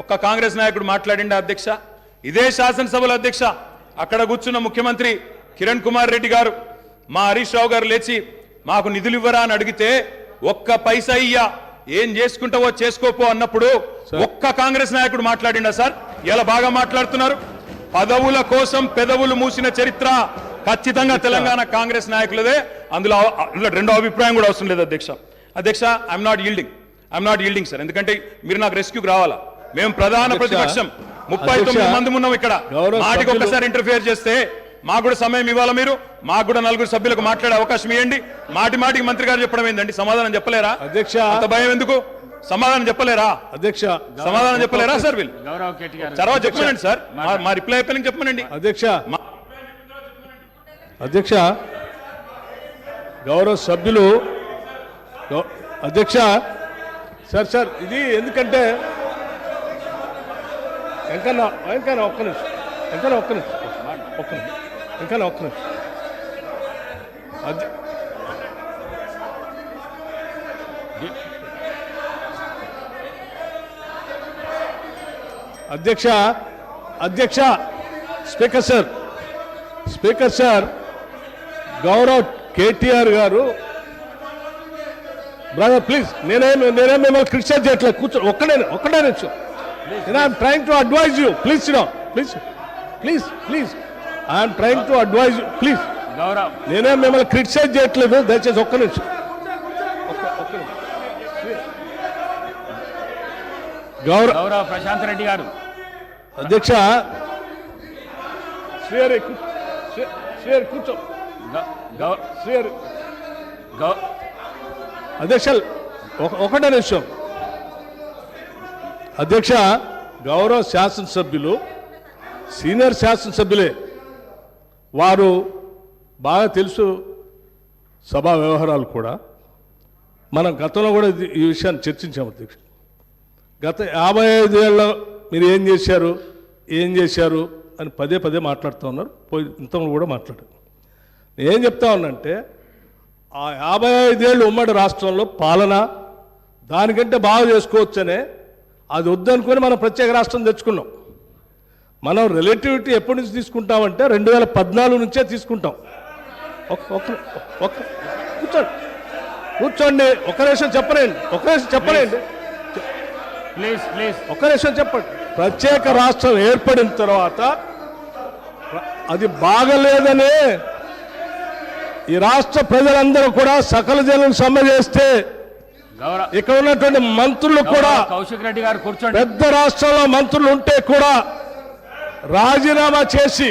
ఒక్క కాంగ్రెస్ నాయకుడు మాట్లాడిండా అధ్యక్ష? ఇదే శాసనసభలో అధ్యక్ష. అక్కడ కూర్చున్న ముఖ్యమంత్రి కిరణ్ కుమార్ రెడ్డి గారు. మా హరీష్ రావు గారు లేచి మాకు నిధులు ఇవ్వరా అని అడిగితే ఒక్క పైసా ఇయ్యా. ఏం చేసుకుంటావో చేసుకోపో అన్నప్పుడు ఒక్క కాంగ్రెస్ నాయకుడు మాట్లాడిండా సార్? ఇలా బాగా మాట్లాడుతున్నారు. పదవుల కోసం పెదవులు మూసిన చరిత్ర ఖచ్చితంగా తెలంగాణ కాంగ్రెస్ నాయకులదే. అందులో అందులో రెండో అభిప్రాయం కూడా అవసరం లేదు అధ్యక్ష. అధ్యక్ష I'm not yielding I'm not yielding sir ఎందుకంటే మీరు నాకు రెస్క్యూకి రావాలా? మేము ప్రధాన ప్రతిపక్షం. ముప్పై తొమ్మిది మంది ఉన్నాం ఇక్కడ. గౌరవ మాటికి ఒక్కసారి ఇంటర్ఫియర్ చేస్తే మాకు కూడా సమయం ఇవ్వాలా మీరు? మాకు కూడా నలుగురు సభ్యులకు మాట్లాడే అవకాశం ఇవ్వండి. మాటి మాటికి మంత్రి గారు చెప్పడం ఏందండి? సమాధానం చెప్పలేరా? అధ్యక్ష. అంత భయం ఎందుకు? సమాధానం చెప్పలేరా? అధ్యక్ష. సమాధానం చెప్పలేరా సార్ వీళ్ళు? తర్వాత చెప్పమనండి సార్. మా- రిప్లై అయిపోయిన చెప్పమనండి. అధ్యక్ష. మా- అధ్యక్ష. గౌరవ సభ్యులు. అధ్యక్ష. సార్ సార్ ఇది ఎందుకంటే వెంకన్న వెంకన్న ఒక్క నిమిషం. వెంకన్న ఒక్క నిమిషం. ఒక్క నిమిషం. వెంకన్న ఒక్క నిమిషం. అధ్య అధ్యక్ష అధ్యక్ష స్పీకర్ సార్. స్పీకర్ సార్ గౌరవ్ కేటీఆర్ గారు. బ్రదర్ ప్లీజ్ నేనేం నేనేం మిమ్మల్ని క్రిటిసైజ్ చేయట్లేదు. కూర్చో ఒక్కడే ఒక్కడే నిమిషం నేను I'm trying to advise you please sit down please please please I'm trying to advise you please Gaurav నేనేం మిమ్మల్ని క్రిటిసైజ్ చేయట్లేదు. దయచేసి ఒక్క నిమిషం. గౌరవ గౌరవ్ ప్రశాంత్ రెడ్డి గారు. అధ్యక్ష. శ్రీహరి శ్రీహరి కూర్చో. శ్రీహరి. గౌ- అధ్యక్ష ఒక- ఒకటే నిమిషం. అధ్యక్ష గౌరవ శాసనసభ్యులు సీనియర్ శాసనసభ్యులే వారు బాగా తెలుసు సభా వ్యవహారాలు కూడా. మనం గతంలో కూడా ఈ విషయాన్ని చర్చించాము అధ్యక్ష. గత యాభై ఐదేళ్ళలో మీరు ఏం చేశారు ఏం చేశారు అని పదే పదే మాట్లాడుతూ ఉన్నారు. పోయి ఇంతలో కూడా మాట్లాడారు. నేను ఏం చెప్తా ఉన్నానంటే ఆ యాభై ఐదేళ్ళు ఉమ్మడి రాష్ట్రంలో పాలన దానికంటే బాగా చేసుకోవచ్చనే అది వద్దనుకొని మనం ప్రత్యేక రాష్ట్రం తెచ్చుకున్నాం. మనం రిలేటివిటీ ఎప్పటి నుంచి తీసుకుంటామంటే రెండు వేల పద్నాలుగు నుంచే తీసుకుంటాం. కూర్చోండి. కూర్చోండి. ఒక నిమిషం చెప్పలేండి. ఒక నిమిషం చెప్పలేండి. Please please. ఒక నిమిషం చెప్పండి. ప్రత్యేక రాష్ట్రం ఏర్పడిన తర్వాత అది బాగలేదని ఈ రాష్ట్ర ప్రజలందరూ కూడా సకల జనం సమ్మె చేస్తే ఇక్కడ ఉన్నటువంటి మంత్రులు కూడా కౌశిక్ రెడ్డి గారు కూర్చోండి. పెద్ద రాష్ట్రంలో మంత్రులు ఉంటే కూడా రాజీనామా చేసి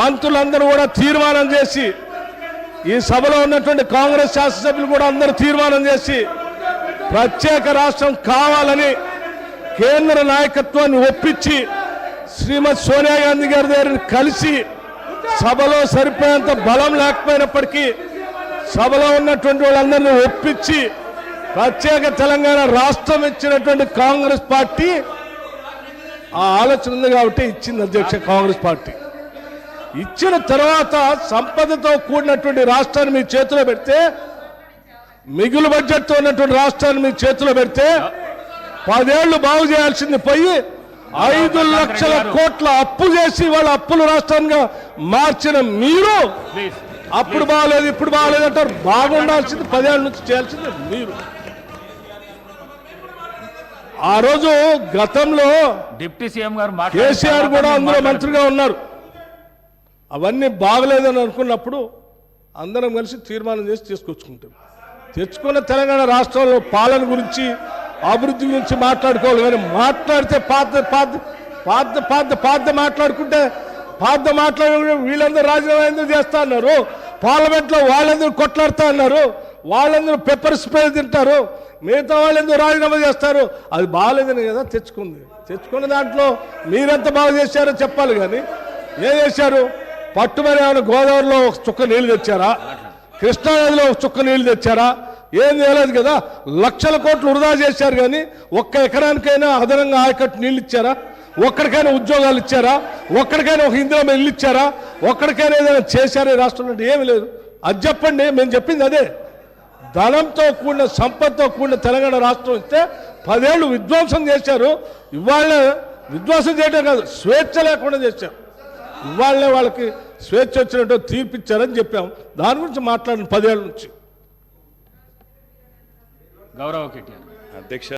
మంత్రులందరూ కూడా తీర్మానం చేసి ఈ సభలో ఉన్నటువంటి కాంగ్రెస్ శాసనసభ్యులు కూడా అందరూ తీర్మానం చేసి ప్రత్యేక రాష్ట్రం కావాలని కేంద్ర నాయకత్వాన్ని ఒప్పించి శ్రీమతి సోనియా గాంధీ గారి దగ్గర కలిసి సభలో సరిపోయేంత బలం లేకపోయినప్పటికీ సభలో ఉన్నటువంటి వాళ్ళందరినీ ఒప్పించి ప్రత్యేక తెలంగాణ రాష్ట్రం ఇచ్చినటువంటి కాంగ్రెస్ పార్టీ ఆ ఆలోచన ఉంది కాబట్టి ఇచ్చింది అధ్యక్ష కాంగ్రెస్ పార్టీ. ఇచ్చిన తర్వాత సంపదతో కూడినటువంటి రాష్ట్రాన్ని మీ చేతిలో పెడితే మిగులు బడ్జెట్తో ఉన్నటువంటి రాష్ట్రాన్ని మీ చేతిలో పెడితే పదేళ్ళు బాగు చేయాల్సింది పోయి ఐదు లక్షల కోట్ల అప్పు చేసి వాళ్ళ అప్పులు రాష్ట్రంగా మార్చిన మీరు అప్పుడు బాగలేదు ఇప్పుడు బాగలేదు అంటారు. బాగుండాల్సింది పదేళ్ళ నుంచి చేయాల్సింది మీరు. ఆ రోజు గతంలో డిప్యూటీ సీఎం గారు కేసీఆర్ కూడా అందులో. మంత్రిగా ఉన్నారు. అవన్నీ బాగలేదని అనుకున్నప్పుడు అందరం కలిసి తీర్మానం చేసి తీసుకొచ్చుకుంటాం. తెచ్చుకున్న తెలంగాణ రాష్ట్రంలో పాలన గురించి అభివృద్ధి గురించి మాట్లాడుకోవాలి. కానీ మాట్లాడితే పాత పాత పాత పాత పాత మాట్లాడుకుంటే పాత మాట్లాడే వీళ్ళందరూ రాజీనామా ఎందుకు చేస్తా అన్నారు పార్లమెంట్లో వాళ్ళందరూ కొట్లాడుతా అన్నారు వాళ్ళందరూ పెప్పర్ స్ప్రే తింటారు. మిగతా వాళ్ళు ఎందుకు రాజీనామా చేస్తారు? అది బాగాలేదని కదా తెచ్చుకుంది. తెచ్చుకున్న దాంట్లో మీరెంత బాగా చేశారో చెప్పాలి కానీ ఏం చేశారు? పట్టుమని ఏమైనా గోదావరిలో ఒక చుక్క నీళ్ళు తెచ్చారా? కృష్ణానదిలో ఒక చుక్క నీళ్ళు తెచ్చారా? ఏం చేయలేదు కదా? లక్షల కోట్లు వృధా చేశారు కానీ ఒక్క ఎకరానికైనా అదనంగా ఆయకట్టు నీళ్ళు ఇచ్చారా? ఒక్కడికైనా ఉద్యోగాలు ఇచ్చారా? ఒక్కడికైనా ఒక ఇందిరా ఇల్లు ఇచ్చారా? ఒక్కడికైనా ఏదైనా చేశారా రాష్ట్రంలో? అంటే ఏమీ లేదు. అది చెప్పండి మేము చెప్పింది అదే. ధనంతో కూడిన సంపత్తో కూడిన తెలంగాణ రాష్ట్రం ఇస్తే పదేళ్ళు విధ్వంసం చేశారు. ఇవాళ విధ్వంసం చేయడం కాదు స్వేచ్ఛ లేకుండా చేశారు. ఇవాళనే వాళ్ళకి స్వేచ్ఛ వచ్చినట్టు తీర్పిచ్చారని చెప్పాం. దాని గురించి మాట్లాడిన పదేళ్ళ నుంచి. గౌరవ కేటీఆర్. అధ్యక్ష